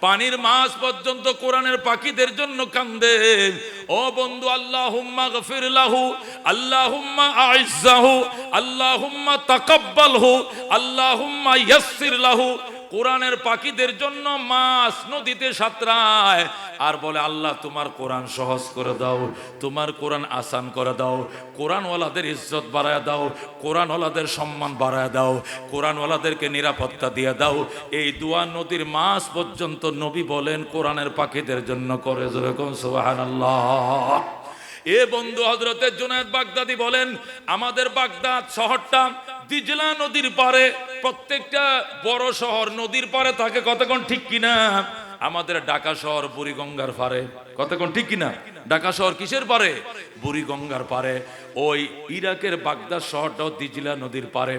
পানির মাছ পর্যন্ত কোরআনের পাখিদের জন্য কান্দে। ও বন্ধু আল্লাহ হুম্মা গফির লাহু আল্লাহ হুম্মা আইজাহু আল্লাহ হুম্মা তাকাব্বালহু আল্লাহ হুম্মা ইয়াসির লাহু কোরআনের পাখিদের জন্য মাছ নদীতে সাঁতরায়। আর বলে, আল্লাহ, তোমার কোরআন সহজ করে দাও, তোমার কোরআন আসান করে দাও, কোরআনওয়ালাদের ইজ্জত বাড়ায় দাও, কোরআনওয়ালাদের সম্মান বাড়ায় দাও, কোরআনওয়ালাদেরকে নিরাপত্তা দিয়ে দাও। এই দুয়া নদীর মাছ পর্যন্ত নবী বলেন, কোরআনের পাখিদের জন্য করে যেরকম সোহান এ বন্ধু হজরতের জুনায়দ বাগদাদি বলেন, আমাদের বাগদাদ শহরটা দিজলা নদীর পারে প্রত্যেকটা বড় শহর নদীর পারে থাকে, কতক্ষণ ঠিক কিনা? আমাদের ঢাকা শহর বুড়িগঙ্গার পারে কতক্ষণ ঠিক কিনা? ঢাকা শহর কিসের পারে বুড়িগঙ্গার পারে ওই ইরাকের বাগদা শহরটাও দিজলা নদীর পারে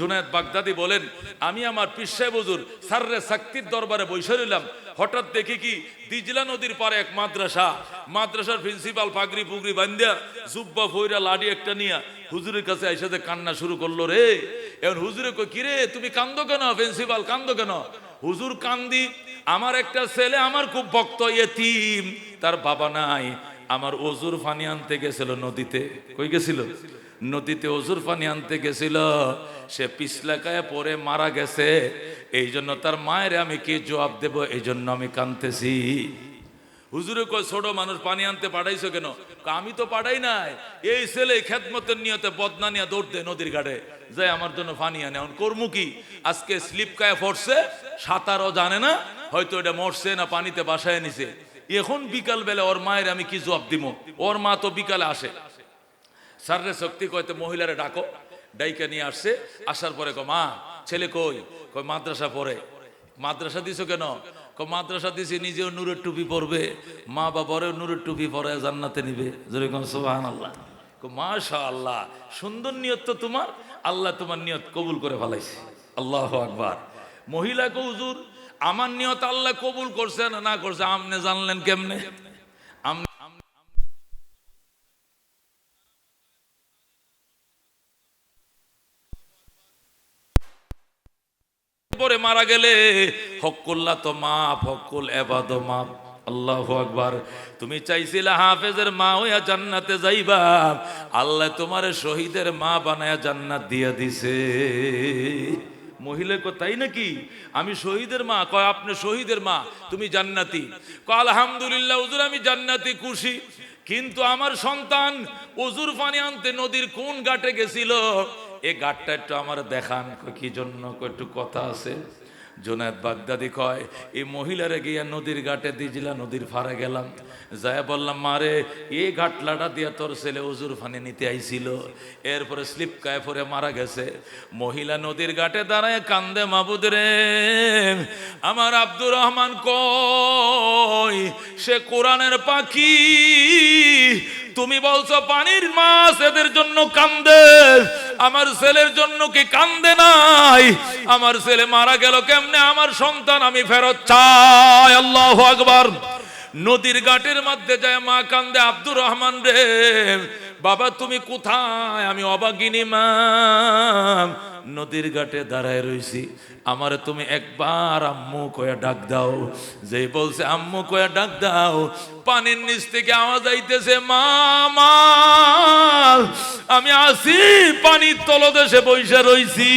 জুনায়দ বাগদাদি বলেন, আমি আমার পিসায় বজুর সার্রে শক্তির দরবারে বসে রইলাম। হঠাৎ দেখি কি দিজলা নদীর পারে এক মাদ্রাসা, মাদ্রাসার প্রিন্সিপাল পাগড়ি পুগড়ি বান্দিয়া জুব্বা ফইরা লাডি একটা নিয়া হুজুরের কাছে এসে কান্না শুরু করল রে। এখন হুজুরে কই কিরে, তুমি কান্দো কেন প্রিন্সিপাল, কান্দো কেন? হুজুর কান্দি, আমার একটা ছেলে আমার খুব ভক্ত, এতিম। তার বাবা নাই, আমার অজুর পানি আনতে গেছিল নদীতে। কই গেছিল? নদীতে অজুর পানি আনতে গেছিল। সে পিছলাকায় পরে মারা গেছে। এই জন্য তার মায়ের আমি কি জবাব দেব? এই জন্য আমি কানতেছি হুজুরে কয়, ছোট মানুষ, পানি আনতে পাঠাইছো কেন? আমি তো পাঠাই নাই। এই ছেলে খেদমতের নিয়তে বদনা নিয়ে দৌড়তে নদীর ঘাটে। যাই, আমার জন্য পানি আনে। এখন করমু কি? আজকে স্লিপ কায় পড়ছে, সাঁতারও জানে না, হয়তো এটা মরছে না পানিতে বাসায় নিছে। এখন বিকাল বেলা ওর মায়ের আমি কি জবাব দিব ওর মা তো বিকালে আসে। সাররে শক্তি কয়তে মহিলারে ডাকো, ডাইকে নিয়ে আসছে, আসার পরে কো মা, ছেলে কই? কই মাদ্রাসা পড়ে। মাদ্রাসা দিছো কেন? কো মাদ্রাসা দিছি, নিজেও নূরের টুপি পরবে। মা বাবারও নূরের টুপি পরে জান্নাতে নিবে। যেরকম সোহান আল্লাহ মাশা আল্লাহ সুন্দর নিয়ত তো তোমার। আল্লাহ তোমার নিয়ত কবুল করে ফেলাইছে। আল্লাহ আকবার। মহিলা হুজুর, আমার নিয়ত আল্লাহ কবুল করছে না না করছে, আমনে জানলেন কেমনে আম- পরে মারা গেলে? হকুল্লা তো মাপ হকুল এবাদ মাপ আল্লাহ তুমি চাইছিলে হাফেজের মা হইয়া জান্নাতে যাইবা। আল্লাহ তোমার শহীদের মা বানায়া জান্নাত দিয়া দিছে। মহিলা তাই নাকি? আমি শহীদের মা। কয়, আপনি শহীদের মা, তুমি জান্নাতি। কয়, আলহামদুলিল্লাহ আমি জান্নাতি, খুশি। কিন্তু আমার সন্তান অজুর পানি আনতে নদীর কোন ঘাটে গেছিল? এ ঘাটটা একটু আমার দেখান কয়, কি জন্য কয়, একটু কথা আছে। জোনায়দ বাগদাদি কয় এই মহিলারে গিয়া নদীর ঘাটে দিজিলা নদীর ফারে গেলাম। যায় বললাম মারে এই ঘাটলাটা দিয়া তোর ছেলে উজুর ফানি নিতে আইছিল। এরপরে স্লিপ কায় পরে মারা গেছে। মহিলা নদীর ঘাটে দাঁড়ায় কান্দে মাবুদ রে আমার আব্দুর রহমান কই? সে কোরআনের পাখি তুমি বলছো পানির মাছ এদের জন্য কান্দে। আমার ছেলের জন্য কি কান্দে নাই? আমার ছেলে মারা গেল কেমনে? আমার সন্তান আমি ফেরত চাই। আল্লাহ আকবার। নদীর ঘাটের মধ্যে যায় মা কান্দে, আব্দুর রহমান রে, বাবা তুমি কোথায়? আমি অবাগিনী, মা। নদীর ঘাটে দাঁড়ায় রইছি। আমারে তুমি একবার আম্মু কয়া ডাক দাও। যে বলছে, আম্মু কয়া ডাক দাও। পানির নিচ থেকে আওয়াজ আইতেছে, মা মা, আমি আসি, পানির তলদেশে বৈশা রইছি।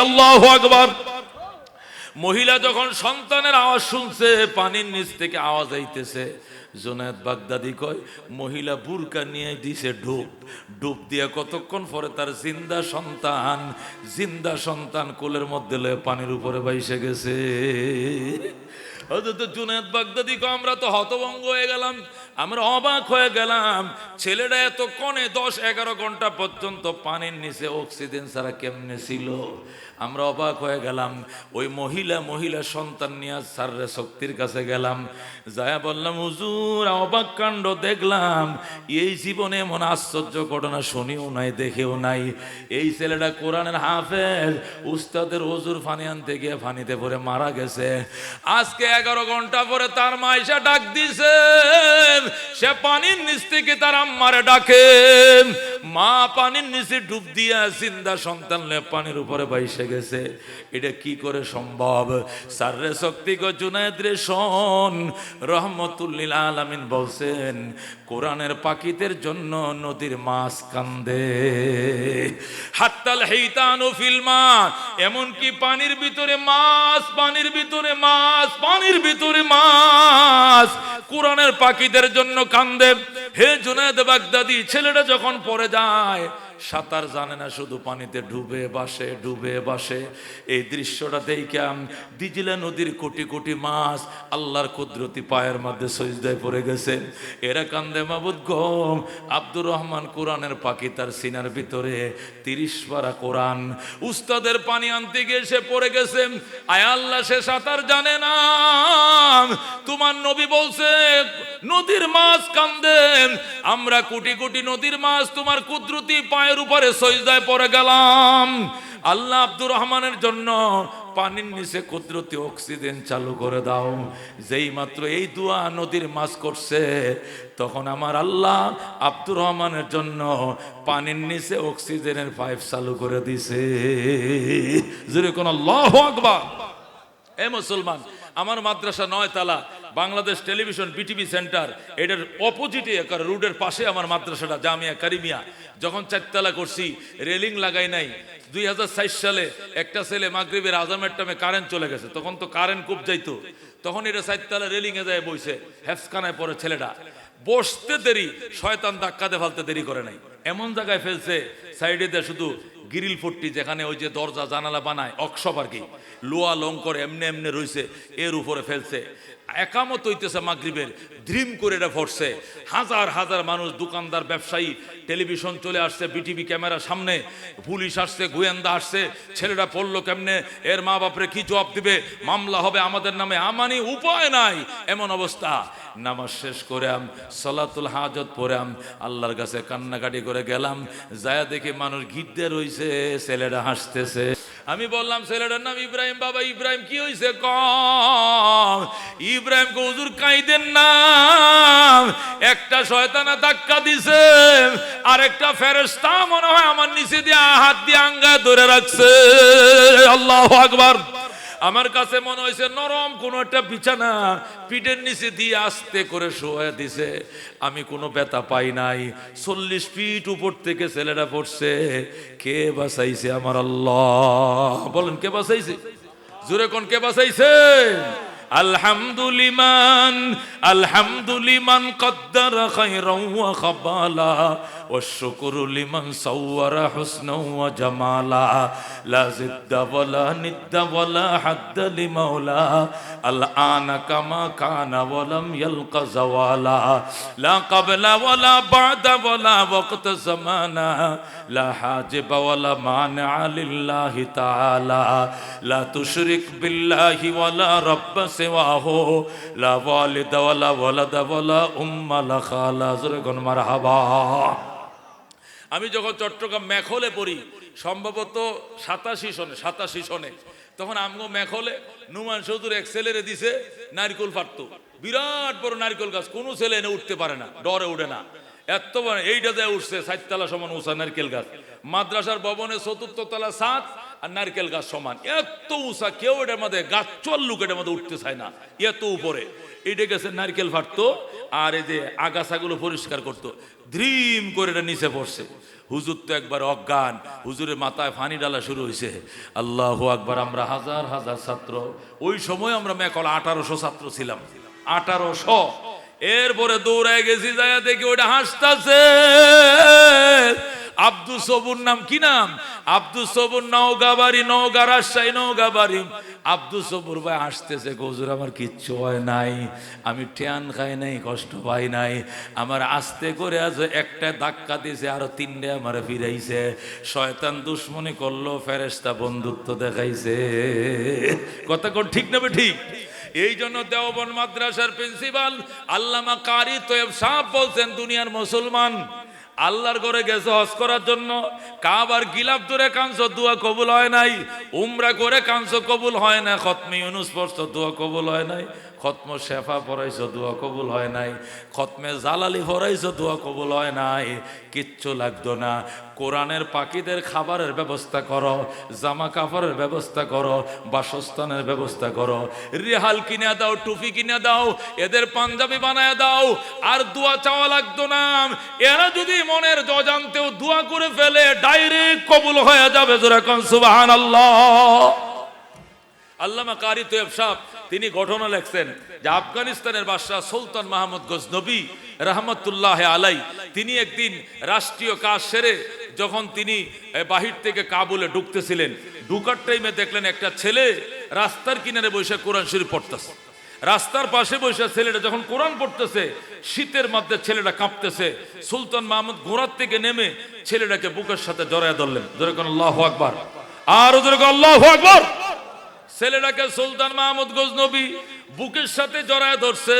আল্লাহ আকবার। মহিলা যখন সন্তানের আওয়াজ শুনছে, পানির নিচ থেকে আওয়াজ আইতেছে। জোনায়দ বাগদাদি কয়, মহিলা বুরকা নিয়ে দিছে ডুব ডুব দিয়ে কতক্ষণ পরে তার জিন্দা সন্তান জিন্দা সন্তান কোলের মধ্যে লয়ে পানির উপরে বাইসে গেছে? হয়তো জুনায়দ বাগদাদি আমরা তো হতভঙ্গ হয়ে গেলাম, আমরা অবাক হয়ে গেলাম, ছেলেটা এত কনে দশ এগারো ঘণ্টা পর্যন্ত পানির নিচে অক্সিজেন ছাড়া কেমনে ছিল? আমরা অবাক হয়ে গেলাম, ওই মহিলা মহিলা সন্তান নিয়ে সাররে শক্তির কাছে গেলাম, যায়া বললাম, হুজুর, অবাক কাণ্ড দেখলাম, এই জীবনে এমন আশ্চর্য ঘটনা শুনিও নাই, দেখেও নাই, এই ছেলেটা কোরআনের হাফেজ, উস্তাদের হুজুর ফানি আনতে গিয়ে ফানিতে পরে মারা গেছে, আজকে এগারো ঘণ্টা পরে তার মা এসে ডাক দিছে। সে পানির নিচ থেকে তার আম্মারে ডাকে। মা পানির নিচে ডুব দিয়া জিন্দা সন্তান পানির উপরে বাইসে গেছে। এটা কি করে সম্ভব? সার্রে শক্তি জুনায়দ রে শোন রহমতুল্লিল আলামিন বলছেন, কোরআনের পাখিদের জন্য নদীর মাছ কান্দে। হাত্তাল হেইতানু ফিলমা এমনকি পানির ভিতরে মাছ, পানির ভিতরে মাছ, পানির ভিতরে মাছ, কোরআনের পাখিদের জন্য কান্দে। হে জুনায়দ বাগদাদি, ছেলেটা যখন পড়ে যায়। সাঁতার জানে না, শুধু পানিতে ডুবে বাসে ডুবে বাসে। এই দৃশ্যটা দেখাম দিজিলা নদীর কোটি কোটি মাছ আল্লাহর কুদরতি পায়ের মধ্যে সজদায় পড়ে গেছে। এরা কান্দে, মাবুদ গম আব্দুর রহমান কোরআনের পাখি তার সিনার ভিতরে, তিরিশ পারা কোরআন। উস্তাদের পানি আনতে গিয়ে সে পড়ে গেছে। আয় আল্লাহ, সে সাঁতার জানে না। তোমার নবী বলছে, নদীর মাছ কান্দেন আমরা কোটি কোটি নদীর মাছ তোমার কুদরতি পায়ের উপরে সজদায় পড়ে গেলাম। আল্লাহ আব্দুর রহমানের জন্য পানির নিচে কুদরতি অক্সিজেন চালু করে দাও। যেই মাত্র এই দুয়া নদীর মাছ করছে, তখন আমার আল্লাহ আব্দুর রহমানের জন্য পানির নিচে অক্সিজেনের পাইপ চালু করে দিছে। যদি কোন আল্লাহ আকবার। এ মুসলমান আমার মাদ্রাসা নয় তালা, বাংলাদেশ টেলিভিশন বিটিভি সেন্টার, এটার অপোজিটে রোডের পাশে আমার মাদ্রাসাটা, জামিয়া কারিমিয়া। যখন চারতলা করছি, রেলিং লাগাই নাই। দুই হাজার সালে একটা ছেলে মাগরিবের আজমের টামে কারেন্ট চলে গেছে, তখন তো কারেন্ট খুব যাইতো। তখন এটা চারতলা রেলিং এ যায় বইছে, হেফসখানায় পড়ে ছেলেটা। বসতে দেরি, শয়তান ধাক্কাতে ফেলতে দেরি করে নাই। এমন জায়গায় ফেলছে, সাইডে শুধু গিরিল ফুটটি যেখানে ওই যে দরজা, জানালা বানায় অক্ষপ আর কি। লোয়া লঙ্কর এমনি এমনি রইছে, এর উপরে ফেলছে। একামত হইতেছে মাগরিবের ড্রিম করে এটা ফটছে হাজার হাজার মানুষ, দোকানদার, ব্যবসায়ী, টেলিভিশন চলে আসছে, বিটিভি ক্যামেরার সামনে। পুলিশ আসছে, গোয়েন্দা আসছে ছেলেটা পড়ল কেমনে? এর মা বাপরে কি জবাব দিবে? মামলা হবে আমাদের নামে, আমানি উপায় নাই। এমন অবস্থা। নামাজ শেষ করে আম, সলাতুল হাজত পরে আম, আল্লাহর কাছে কান্নাকাটি করে গেলাম। যায় দেখে মানুষ গিদ্দে রইছে ছেলেটা হাসতেছে। আমি বললাম, ছেলেটার নাম ইব্রাহিম, বাবা ইব্রাহিম, কি হয়েছে কম ইব্রাহিম হুজুর কাঁদেন নাম একটা শয়তানা ধাক্কা দিছে, আর একটা ফেরেস্তা মনে হয় আমার নিচে দিয়ে হাত দিয়ে আঙ্গা ধরে রাখছে। আল্লাহ আকবার। আমার কাছে মনে হয়েছে, নরম কোনো একটা বিছানা পিঠের নিচে দিয়ে আস্তে করে শোয়া দিছে। আমি কোনো ব্যথা পাই নাই। চল্লিশ ফিট উপর থেকে ছেলেটা পড়ছে। কে বাঁচাইছে আমার আল্লাহ? বলেন, কে বাঁচাইছে? জোরে কোন, কে বাঁচাইছে? আলহামদুলিমান আলহামদুলিমান কদ্দার খাইরাও ওয়া খাবালা। والشكر لمن صور حسنا وجمالا لا زد ولا ند ولا حد لمولا الآن كما كان ولم يلق زوالا لا قبل ولا بعد ولا وقت زمانا لا حاجب ولا مانع لله تعالى لا تشرك بالله ولا رب سواه لا والد ولا ولد ولا أم لا خالا زرقون مرحبا আমি যখন চট্টগ্রাম মেখলে পড়ি, সম্ভবত সাতাশি সনে সাতাশি সনে, তখন আমগো মেখলে নুমান চৌধুরী এক ছেলেরে দিছে নারিকল ফাটত। বিরাট বড় নারকেল গাছ, কোনো ছেলে এনে উঠতে পারে না, ডরে উঠে না। এত এইটা দেয় উঠছে সাততলা সমান উষা নারকেল গাছ। মাদ্রাসার ভবনে চতুর্থ তলা সাত আর নারকেল গাছ সমান। এত উঁচা কেউ এটার মধ্যে গাছ চল্লুক এটার মধ্যে উঠতে চায় না। এত উপরে। এটা গেছে নারকেল ফাটতো, আর এই যে আগাছাগুলো পরিষ্কার করতো। ধ্রিম করে এটা নিচে পড়ছে। হুজুর তো একবার অজ্ঞান। হুজুরের মাথায় ফানি ডালা শুরু হয়েছে আল্লাহ আকবার, আমরা হাজার হাজার ছাত্র। ওই সময় আমরা মেকল আঠারোশো ছাত্র ছিলাম। আঠারোশো। এরপরে দৌড়ায় গেছি যায় দেখি ওটা হাসতাছে। আব্দুল সবুর নাম, কি নাম? আব্দুল সবুর নওগা বাড়ি নওগা রাজশাহী নওগা বাড়ি আব্দুল সবুর ভাই আসতেছে গজুর আমার কিচ্ছু হয় নাই। আমি ঠেয়ান খাই নাই, কষ্ট পাই নাই। আমার আস্তে করে আজ একটা ধাক্কা দিয়েছে, আরও তিনটে আমার ফিরাইছে। শয়তান দুশ্মনী করল ফেরেস্তা বন্ধুত্ব দেখাইছে। কথা কোন, ঠিক নেবে ঠিক এই জন্য দেওবন মাদ্রাসার প্রিন্সিপাল আল্লামা কারি তোয়েব সাহ বলছেন, দুনিয়ার মুসলমান আল্লাহর ঘরে গেছো হজ করার জন্য, কাবার গিলাপ ধরে কাঁদছো, দোয়া কবুল হয় নাই, উমরা করে কাঁদছো, কবুল হয় না, খতমি অনুস্পর্শ দোয়া কবুল হয় নাই। খতম শেফা পড়াইছো দোয়া কবুল হয় নাই। খতমে জালালি পড়াইছো দোয়া কবুল হয় নাই। কিচ্ছু লাগতো না। কোরআনের পাখিদের খাবারের ব্যবস্থা করো, জামা কাপড়ের ব্যবস্থা করো, বাসস্থানের ব্যবস্থা করো। রেহাল কিনে দাও, টুপি কিনে দাও, এদের পাঞ্জাবি বানায় দাও, আর দোয়া চাওয়া লাগতো না। এরা যদি মনের অজান্তেও দোয়া করে ফেলে, ডাইরেক্ট কবুল হয়ে যাবে যেরকম সুবাহান আল্লাহ আল্লামা কারি তোয়েব সাহ তিনি ঘটনা লেখছেন যে আফগানিস্তানের বাদশাহ সুলতান মাহমুদ গজনবী রহমতুল্লাহ আলাই, তিনি একদিন রাষ্ট্রীয় কাজ সেরে যখন তিনি বাহির থেকে কাবুলে ঢুকতেছিলেন ঢুকার টাইমে দেখলেন একটা ছেলে রাস্তার কিনারে বসে কোরআন শরীফ পড়তেছে। রাস্তার পাশে বসে ছেলেটা যখন কোরআন পড়তেছে, শীতের মধ্যে ছেলেটা কাঁপতেছে। সুলতান মাহমুদ ঘোড়ার থেকে নেমে ছেলেটাকে বুকের সাথে জড়ায় ধরলেন। ধরে কোন আল্লাহ আকবার। আর ওদের আল্লাহ আকবার। ছেলেটাকে সুলতান মাহমুদ গজনবী বুকের সাথে জড়ায় ধরছে।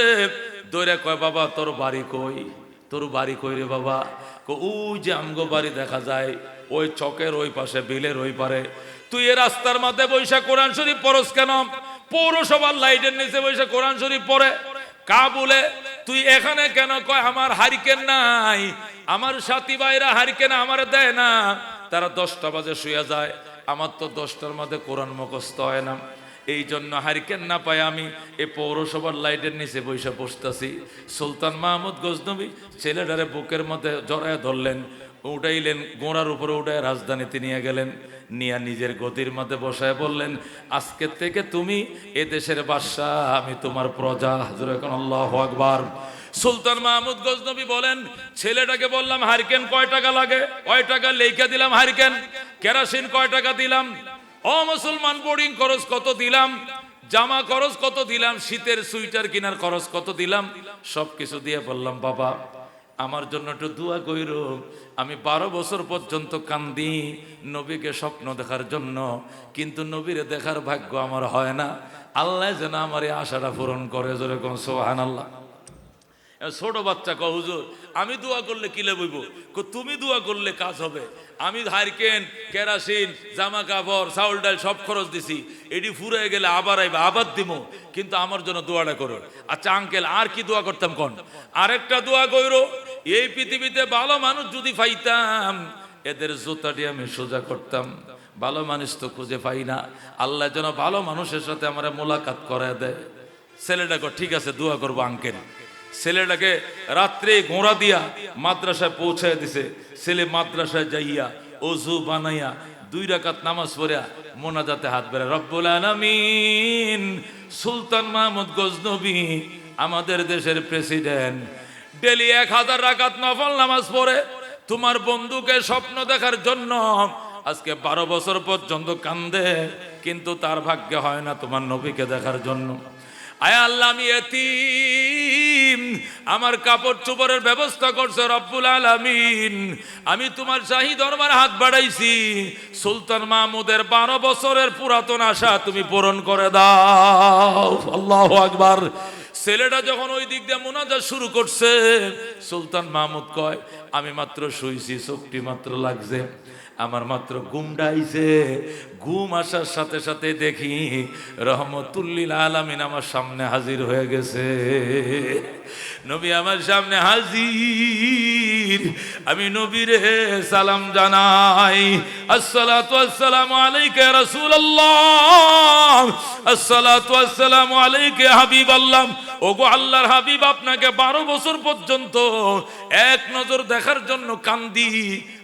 ধরে কয়, বাবা, তোর বাড়ি কই? তোর বাড়ি কই রে বাবা? ওই যে আমগো বাড়ি দেখা যায়, ওই চকের ওই পাশে, বিলের ওই পারে। তুই এ রাস্তার মধ্যে বৈশা কোরআন শরীফ পড়স কেন? পৌরসভার লাইটের নিচে বৈশা কোরআন শরীফ পড়ে। কাবুলে, তুই এখানে কেন? কয়, আমার হারিকেন নাই, আমার সাথী ভাইরা হারিকেন আমার দেয় না। তারা দশটা বাজে শুয়ে যায়, আমার তো দশটার মধ্যে কোরআন মুখস্থ হয় না। এই জন্য হারিকেন না পাই আমি। এই পৌরসভার লাইটের নিচে বসে বসতেছি। সুলতান মাহমুদ গজনবী ছেলেটারে বুকের মধ্যে জড়ায় ধরলেন, উঠাইলেন, গোড়ার উপরে উঠায় রাজধানীতে নিয়ে গেলেন, নিয়ে নিজের গতির মধ্যে বসায় বললেন আজকের থেকে তুমি এ দেশের বাদশাহ, আমি তোমার প্রজা, হাজুর এখন আল্লাহ আকবার। সুলতান মাহমুদ গজনবী বলেন, ছেলেটাকে বললাম হারিকেন কয় টাকা লাগে? কয় টাকা লেখা দিলাম হারিকেন? কেরাসিন কয় টাকা দিলাম? ও মুসলমান বোর্ডিং খরচ কত দিলাম? জামা খরচ কত দিলাম? শীতের সুইটার কেনার খরচ কত দিলাম? সব কিছু দিয়ে বললাম, বাবা, আমার জন্য একটু দোয়া কইর। আমি বারো বছর পর্যন্ত কান্দি নবীকে স্বপ্ন দেখার জন্য, কিন্তু নবীরে দেখার ভাগ্য আমার হয় না। আল্লাহ যেন আমার এই আশাটা পূরণ করে যেরকম সোহান আল্লাহ ছোট বাচ্চা কহ হুজুর, আমি দোয়া করলে কিলে বইব কো তুমি দোয়া করলে কাজ হবে। আমি হারকেন কেরাসিন জামা কাপড় চাউল ডাল সব খরচ দিছি। এটি ফুরে গেলে আবার আইবা, আবার দিমো। কিন্তু আমার জন্য দোয়াটা করো। আচ্ছা আঙ্কেল, আর কি দোয়া করতাম কোন? আরেকটা দোয়া কইরো, এই পৃথিবীতে ভালো মানুষ যদি পাইতাম, এদের জুতাটি আমি সোজা করতাম। ভালো মানুষ তো খুঁজে পাই না। আল্লাহ যেন ভালো মানুষের সাথে আমার মোলাকাত করে দেয়। ছেলেটা ঠিক আছে, দোয়া করব, আঙ্কেল। ছেলেটাকে রাত্রে গোড়া দিয়া মাদ্রাসায় পৌঁছায় দিছে। ছেলে মাদ্রাসায় যাইয়া অজু বানাইয়া দুই রাকাত নামাজ পড়িয়া মোনাজাতে হাত বেড়ে রব্বুল আলামিন, সুলতান মাহমুদ গজনবী, আমাদের দেশের প্রেসিডেন্ট ডেলি এক হাজার রাকাত নফল নামাজ পড়ে। তোমার বন্ধুকে স্বপ্ন দেখার জন্য আজকে বারো বছর পর্যন্ত কান্দে, কিন্তু তার ভাগ্যে হয় না তোমার নবীকে দেখার জন্য। আয় আল্লাহ, আমি এতিম। আমার কাপড় চোপড়ের ব্যবস্থা করছে রব্বুল আলামিন। আমি তোমার শাহী দরবার হাত বাড়াইছি। সুলতান মাহমুদের বারো বছরের পুরাতন আশা তুমি পূরণ করে দাও। আল্লাহ আকবার। ছেলেটা যখন ওই দিক দিয়ে মোনাজা শুরু করছে, সুলতান মাহমুদ কয়, আমি মাত্র শুইছি, চোখটি মাত্র লাগছে। আমার মাত্র ঘুমটা আইছে। ঘুম আসার সাথে সাথে দেখি রহমতুল্লিল আলামিন আমার সামনে হাজির হয়ে গেছে। নবী আমার সামনে হাজির। আমি নবীরে সালাম জানাই। আসসালামু আলাইকা ইয়া রাসূলুল্লাহ। আসসালাতু আসসালামু আলাইকা ওগো আল্লাহর হাবিব, আপনাকে বারো বছর পর্যন্ত এক নজর দেখার জন্য কান্দি।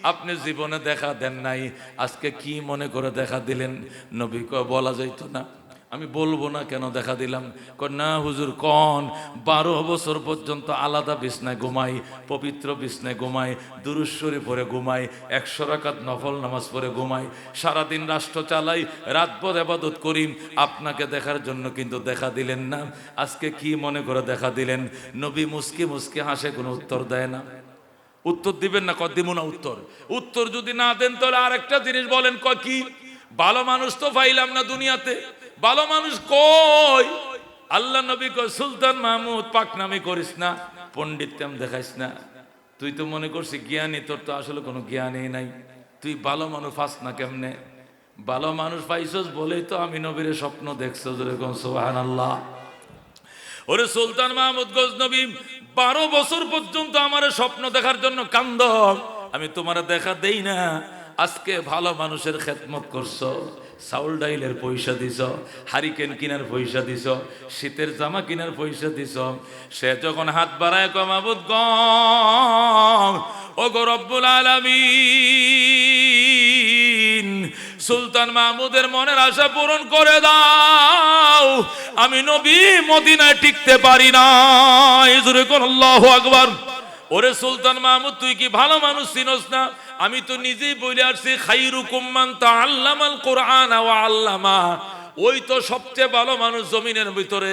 আপনি জীবনে দেখা দেন নাই। আজকে কি মনে করে দেখা দিলেন? নবীকে বলা যাইতো না। আমি বলব না কেন দেখা দিলাম? না হুজুর, কন। বারো বছর পর্যন্ত আলাদা বিছনায় ঘুমাই, পবিত্র বিছনায় ঘুমাই দুরুশ্বরী পরে ঘুমাই, একশো রাকাত নফল নামাজ পরে ঘুমাই, সারাদিন রাষ্ট্র চালাই রাতভর আবাদত করি। আপনাকে দেখার জন্য কিন্তু দেখা দিলেন না। আজকে কি মনে করে দেখা দিলেন? নবী মুসকি মুসকি হাসে, কোনো উত্তর দেয় না। উত্তর দিবেন না, কয় দিব না উত্তর। উত্তর যদি না দেন, তাহলে আরেকটা জিনিস বলেন, কয়, কি? ভালো মানুষ তো পাইলাম না দুনিয়াতে। ভালো মানুষ কই? আল্লাহ নবী কয়, সুলতান মাহমুদ, পাকনামি করিস না, পণ্ডিত তেম দেখাইস না। তুই তো মনে করছি জ্ঞানী, তোর তো আসলে কোনো জ্ঞানই নাই। তুই ভালো মানুষ পাস না কেমনে? ভালো মানুষ পাইছস বলেই তো আমি নবীর স্বপ্ন দেখছ যেরকম সোহান আল্লাহ ওরে সুলতান মাহমুদ গজনবী বারো বছর পর্যন্ত আমার স্বপ্ন দেখার জন্য কান্দ। আমি তোমার দেখা দেই না, আজকে ভালো মানুষের খেদমত করছ চাউল ডাইলের পয়সা দিছ, হারিকেন কিনার পয়সা দিছ, শীতের জামা কিনার পয়সা দিছ, সে যখন হাত বাড়ায় কমাবুদ গম ও গো রব্বুল সুলতান মাহমুদের মনের আশা পূরণ করে দাও। আমি নবী মদিনায় টিকতে পারি না জোরে কোন আকবার। ওরে সুলতান মাহমুদ, তুই কি ভালো মানুষ চিনস না? আমি তো নিজেই বলে আসছি খাই রুকুমান তা আল্লামাল কোরআন আল্লামা। ওই তো সবচেয়ে ভালো মানুষ জমিনের ভিতরে,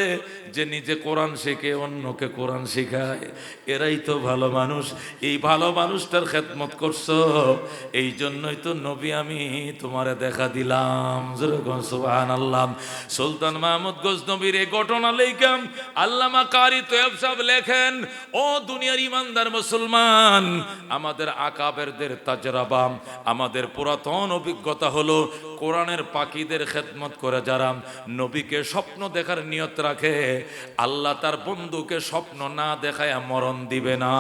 যে নিজে কোরআন শেখে, অন্যকে কোরআন শেখায়। এরাই তো ভালো মানুষ। এই ভালো মানুষটার খেদমত করছ। এই জন্যই তো নবী আমি তোমারে দেখা দিলাম। সুবহান আল্লাহ সুলতান মাহমুদ গজনবীর এই ঘটনা লেখাম আল্লামা কারি সাহেব লেখেন, ও দুনিয়ার ইমানদার মুসলমান, আমাদের আকাবেরদের তাজরাবাম আমাদের পুরাতন অভিজ্ঞতা হলো কোরআনের পাখিদের খেদমত করে যারা নবীকে স্বপ্ন দেখার নিয়ত রাখে, আল্লাহ তার বন্ধুকে স্বপ্ন না দেখায় মরণ দিবে না।